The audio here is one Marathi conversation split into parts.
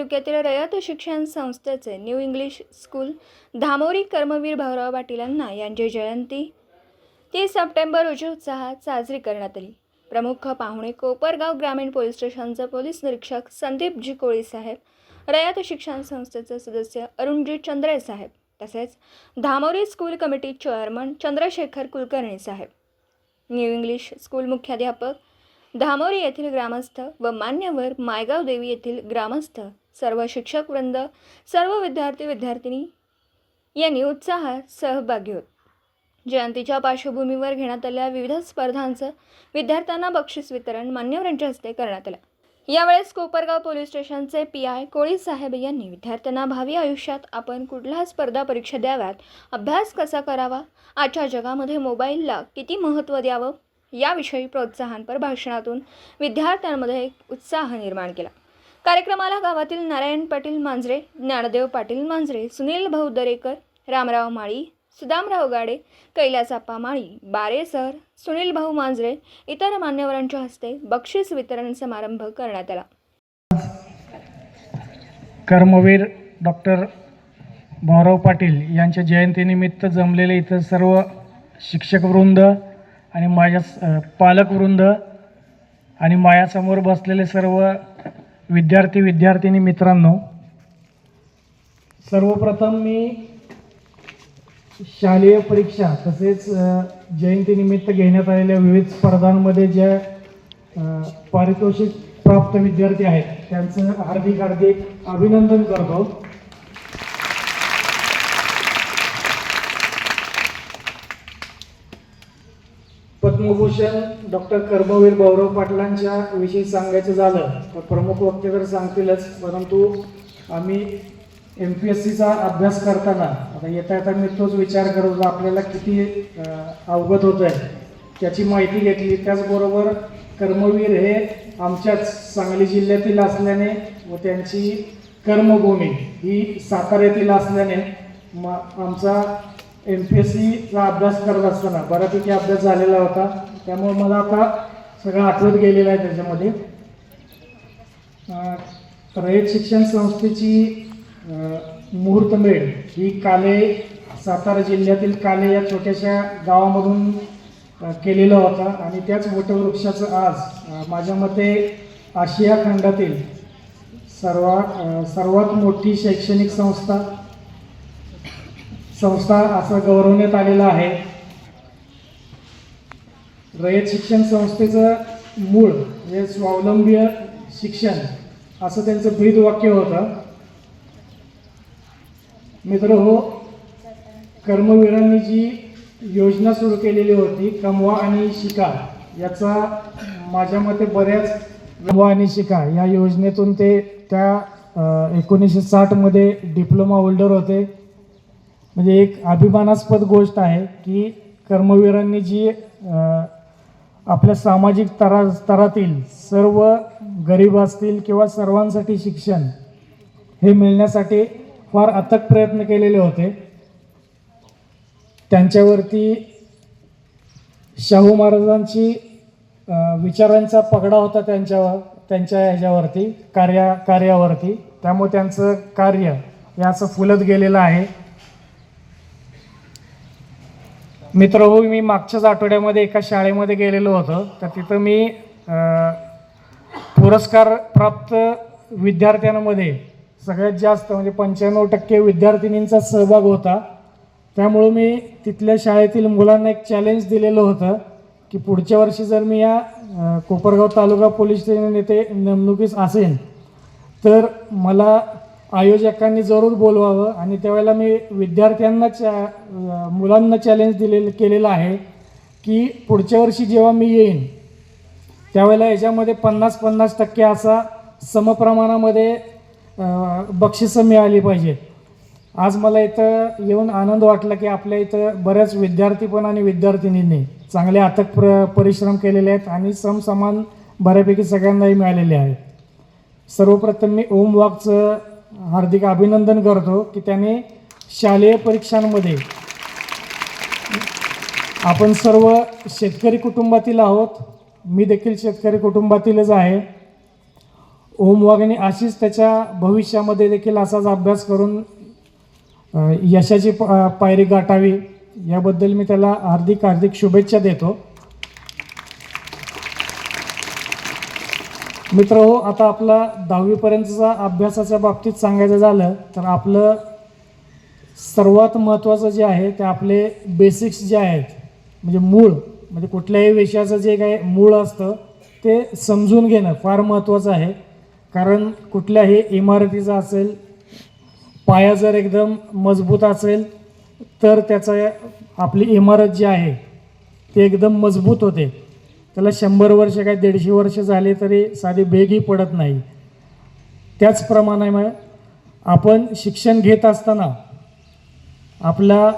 तालुक्यातील रयत शिक्षण संस्थेचे new English school Dhamori Karmaveer Bhaurao Patil यांना यांची जयंती. तीस सप्टेंबर रोजी उत्साहात साजरी करण्यात आली. प्रमुख पाहुणे कोपरगाव ग्रामीण पोलीस स्टेशनचे पोलीस निरीक्षक संदीपजी कोळी साहेब रयत शिक्षण संस्थेचे सदस्य अरुणजी चंद्रे साहेब तसेच Dhamori school committee chairman Chandrashekhar Kulkarni साहेब. न्यू इंग्लिश स्कूल मुख्याध्यापक धामोरी येथील ग्रामस्थ व मान्यवर मायगाव देवी येथील ग्रामस्थ सर्व शिक्षक वृंद सर्व विद्यार्थी विद्यार्थिनी यांनी उत्साहात सहभागी होत. जयंतीच्या पार्श्वभूमीवर घेण्यात आलेल्या विविध स्पर्धांचं विद्यार्थ्यांना बक्षीस वितरण मान्यवरांच्या हस्ते करण्यात आलं. यावेळेस कोपरगाव पोलीस स्टेशनचे पी आय कोळी साहेब यांनी विद्यार्थ्यांना भावी आयुष्यात आपण कुठल्या स्पर्धा परीक्षा द्याव्यात? अभ्यास कसा करावा? आजच्या जगामध्ये मोबाईलला किती महत्त्व द्यावं? याविषयी प्रोत्साहनपर भाषणातून विद्यार्थ्यांमध्ये एक उत्साह निर्माण केला. कार्यक्रमाला गावातील नारायण पाटील मांजरे ज्ञानदेव पाटील मांजरे सुनील भाऊ दरेकर रामराव माळी सुदामराव गाडे कैलासाप्पा माळी बारे सर सुनील भाऊ मांजरे इतर मान्यवरांच्या हस्ते बक्षीस वितरण समारंभ करण्यात आला. कर्मवीर डॉक्टर भाऊराव पाटील यांच्या जयंतीनिमित्त जमलेले इथं सर्व शिक्षकवृंद आणि माझ्या पालक पालकवृंद आणि माझ्यासमोर बसलेले सर्व विद्यार्थी विद्यार्थिनी मित्रांनो सर्वप्रथम मी शालेय परीक्षा तसेच जयंतीनिमित्त घेण्यात आलेल्या विविध स्पर्धांमध्ये ज्या पारितोषिक प्राप्त विद्यार्थी आहेत त्यांचं हार्दिक हार्दिक अभिनंदन करतो. पद्मभूषण डॉक्टर कर्मवीर भाऊराव पाटलांच्या विषयी सांगायचं झालं तर प्रमुख वक्ते तर सांगतीलच. परंतु आम्ही एम पी एस सीचा अभ्यास करताना आता येता येता मी तोच विचार करत होतो आपल्याला किती अवगत होत आहे त्याची माहिती घेतली. त्याचबरोबर कर्मवीर हे आमच्याच सांगली जिल्ह्यातील असल्याने व त्यांची कर्मभूमी ही साताऱ्यातील असल्याने म आमचा एम पी एस सीचा अभ्यास करत असताना बऱ्यापैकी अभ्यास झालेला होता. त्यामुळे मला आता सगळं आठवत गेलेलं आहे त्याच्यामध्ये. रयत शिक्षण संस्थेची मुहूर्तमेळ ही काले सातारा जिल्ह्यातील काले या छोट्याशा गावामधून केलेला होता आणि त्याच वटवृक्षाचं आज माझ्या मते आशिया खंडातील सर्वात सर्वात मोठी शैक्षणिक संस्था संस्था असं गौरवण्यात आलेलं आहे. रयत शिक्षण संस्थेचं मूळ हे स्वावलंबी शिक्षण असं त्यांचं ब्रीद वाक्य होतं. मित्र हो कर्मवीरांनी जी योजना सुरू केलेली होती कमवा आणि शिका याचा माझ्या मते बऱ्याच कमवा आणि शिका या योजनेतून ते त्या एकोणीसशे साठमध्ये डिप्लोमा होल्डर होते. म्हणजे एक अभिमानास्पद गोष्ट आहे की कर्मवीरांनी जी आपल्या सामाजिक तरा स्तरातील सर्व गरीब असतील किंवा सर्वांसाठी शिक्षण हे मिळण्यासाठी फार अथक प्रयत्न केलेले होते. त्यांच्यावरती शाहू महाराजांची विचारांचा पगडा होता त्यांच्यावर त्यांच्या ह्याच्यावरती कार्या कार्यावरती. त्यामुळे त्यांचं कार्य हे असं फुलत गेलेलं आहे. मित्र हो, मी मागच्याच आठवड्यामध्ये एका शाळेमध्ये गेलेलो होतो. तर तिथं मी पुरस्कार प्राप्त विद्यार्थ्यांमध्ये सगळ्यात जास्त म्हणजे पंच्याण्णव टक्के विद्यार्थिनींचा सहभाग होता. त्यामुळं मी तिथल्या शाळेतील मुलांना एक चॅलेंज दिलेलं होतं की पुढच्या वर्षी जर मी या कोपरगाव तालुका पोलीस स्टेशन येथे नेमणुकीस असेन तर मला आयोजकांनी जरूर बोलवावं आणि त्यावेळेला मी विद्यार्थ्यांना च्या मुलांना चॅलेंज दिलेलं केलेलं आहे की पुढच्या वर्षी जेव्हा मी येईन त्यावेळेला याच्यामध्ये पन्नास पन्नास टक्के असा समप्रमाणामध्ये बक्षिसं मिळाली पाहिजेत. आज मला इथं येऊन आनंद वाटला की आपल्या इथं बऱ्याच विद्यार्थी पण आणि विद्यार्थिनींनी चांगले अथक प्र परिश्रम केलेले आहेत आणि समसमान बऱ्यापैकी सगळ्यांनाही मिळालेले आहेत. सर्वप्रथम मी ओम वाघचं हार्दिक अभिनंदन करतो की त्याने शालेय परीक्षांमध्ये आपण सर्व शेतकरी कुटुंबातील आहोत. मी देखील शेतकरी कुटुंबातीलच आहे. ओम वाघने अशीच त्याच्या भविष्यामध्ये देखील असाच अभ्यास करून यशाची प- पायरी गाठावी. याबद्दल मी त्याला हार्दिक हार्दिक शुभेच्छा देतो. मित्र हो आता आपला दहावीपर्यंतचा अभ्यासाच्या बाबतीत सांगायचं झालं तर आपलं सर्वात महत्त्वाचं जे आहे ते आपले बेसिक्स जे आहेत म्हणजे मूळ म्हणजे कुठल्याही विषयाचं जे काही मूळ असतं ते समजून घेणं फार महत्त्वाचं आहे. कारण कुठल्याही इमारतीचा असेल पाया जर एकदम मजबूत असेल तर त्याचं आपली इमारत जी आहे ती एकदम मजबूत होते. त्याला शंभर वर्ष काय दीडशे वर्ष झाले तरी साधी भेगही पडत नाही. त्याचप्रमाणे मग आपण शिक्षण घेत असताना आपला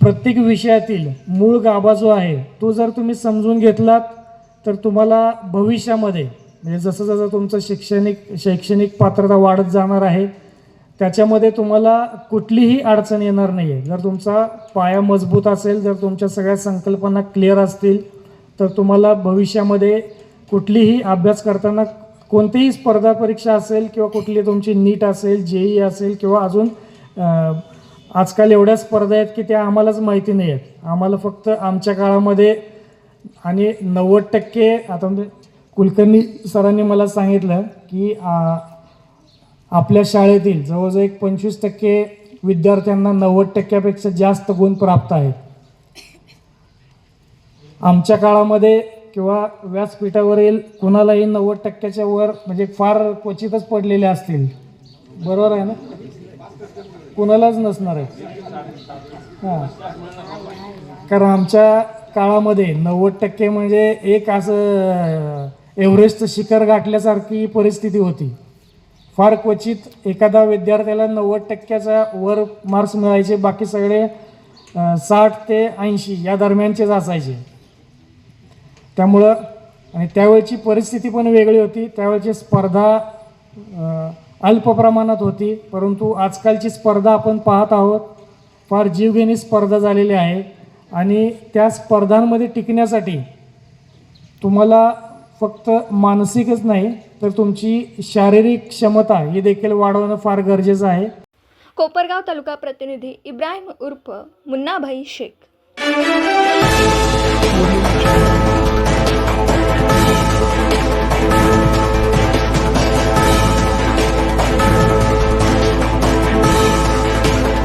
प्रत्येक विषयातील मूळ गाभा जो आहे तो जर तुम्ही समजून घेतलात तर तुम्हाला भविष्यामध्ये म्हणजे जसं जसं तुमचं शैक्षणिक शैक्षणिक पात्रता वाढत जाणार आहे त्याच्यामध्ये तुम्हाला कुठलीही अडचण येणार नाही आहे जर तुमचा पाया मजबूत असेल जर तुमच्या सगळ्या संकल्पना क्लिअर असतील तर तुम्हाला भविष्यामध्ये कुठलीही अभ्यास करताना कोणतीही स्पर्धा परीक्षा असेल किंवा कुठली तुमची नीट असेल जेई असेल किंवा अजून आजकाल एवढ्या स्पर्धा आहेत की त्या आम्हालाच माहिती नाही आहेत. आम्हाला फक्त आमच्या काळामध्ये आणि नव्वद टक्के आता म्हणजे कुलकर्णी सरांनी मला सांगितलं की आपल्या शाळेतील जवळजवळ एक पंचवीस टक्के विद्यार्थ्यांना नव्वद टक्क्यापेक्षा जास्त गुण प्राप्त आहेत. आमच्या काळामध्ये किंवा व्यासपीठावरील कुणालाही नव्वद टक्क्याच्या वर म्हणजे फार क्वचितच पडलेले असतील. बरोबर आहे ना? कुणालाच नसणार आहे. हां. कारण आमच्या काळामध्ये नव्वद टक्के म्हणजे एक असं एव्हरेस्टचं शिखर गाठल्यासारखी परिस्थिती होती. फार क्वचित एखादा विद्यार्थ्याला नव्वद टक्क्याचा वर मार्क्स मिळायचे बाकी सगळे साठ ते ऐंशी या दरम्यानचेच असायचे. त्यामुळं आणि त्यावेळची परिस्थिती पण वेगळी होती. त्यावेळची स्पर्धा अल्प प्रमाणात होती. परंतु आजकालची स्पर्धा आपण पाहत आहोत. फार जीवघेणी स्पर्धा झालेली आहे. आणि त्या स्पर्धांमध्ये टिकण्यासाठी तुम्हाला फक्त मानसिकच नाही तर तुमची शारीरिक क्षमता ही देखील वाढवणं फार गरजेचं आहे. कोपरगाव तालुका प्रतिनिधी इब्राहिम उर्फ मुन्नाभाई शेख.